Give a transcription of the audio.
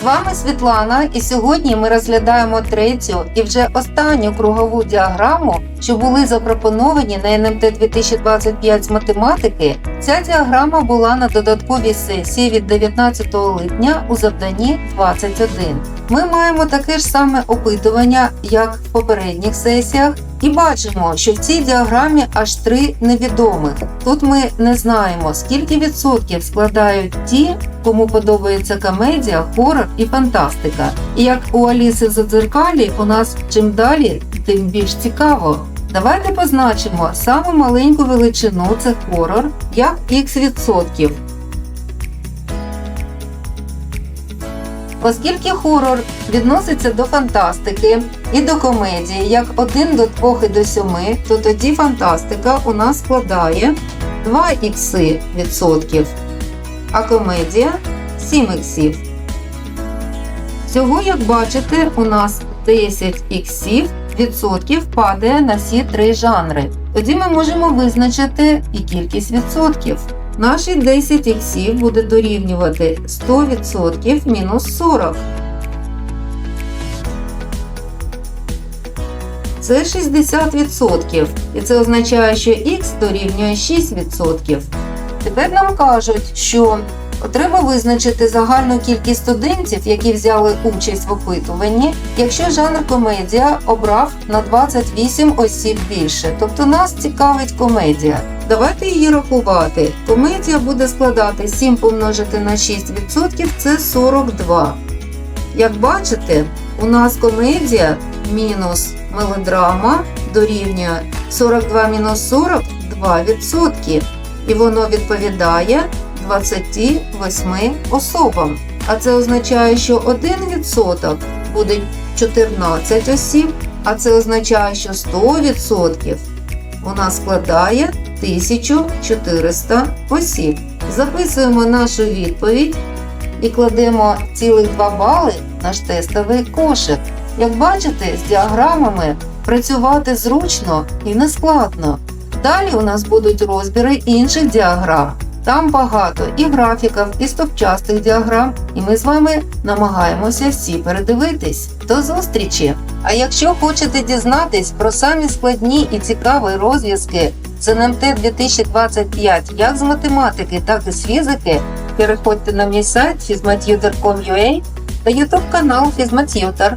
З вами Світлана, і сьогодні ми розглядаємо третю і вже останню кругову діаграму, що були запропоновані на НМТ 2025 з математики. Ця діаграма була на додатковій сесії від 19 липня у завданні 21. Ми маємо таке ж саме опитування, як в попередніх сесіях, і бачимо, що в цій діаграмі аж три невідомих. Тут ми не знаємо, скільки відсотків складають ті, кому подобається комедія, хорор і фантастика. І як у Аліси Задзеркалі, у нас чим далі, тим більш цікаво. Давайте позначимо саму маленьку величину це хорор як х відсотків. Оскільки хорор відноситься до фантастики і до комедії як 1 до 2 і до 7, то тоді фантастика у нас складає 2 х відсотків, а комедія 7 іксів. Всього, як бачите, у нас 10 іксів відсотків падає на всі три жанри. Тоді ми можемо визначити і кількість відсотків. Наші 10 іксів буде дорівнювати 100% мінус 40. Це 60%. І це означає, що х дорівнює 6%. Тепер нам кажуть, що треба визначити загальну кількість студентів, які взяли участь в опитуванні, якщо жанр комедія обрав на 28 осіб більше. Тобто нас цікавить комедія. Давайте її рахувати. Комедія буде складати 7 помножити на 6% це 42. Як бачите, у нас комедія мінус мелодрама дорівнює 42 мінус 40 2%. І воно відповідає 28 особам. А це означає, що 1% буде 14 осіб, а це означає, що 100% у нас складає 1400 осіб. Записуємо нашу відповідь і кладемо цілих 2 бали в наш тестовий кошик. Як бачите, з діаграмами працювати зручно і нескладно. Далі у нас будуть розбіри інших діаграм. Там багато і графіків, і стопчастих діаграм, і ми з вами намагаємося всі передивитись. До зустрічі! А якщо хочете дізнатись про самі складні і цікаві розв'язки з НМТ 2025 як з математики, так і з фізики, переходьте на мій сайт fizmatutor.com.ua та YouTube канал Fizmatutor.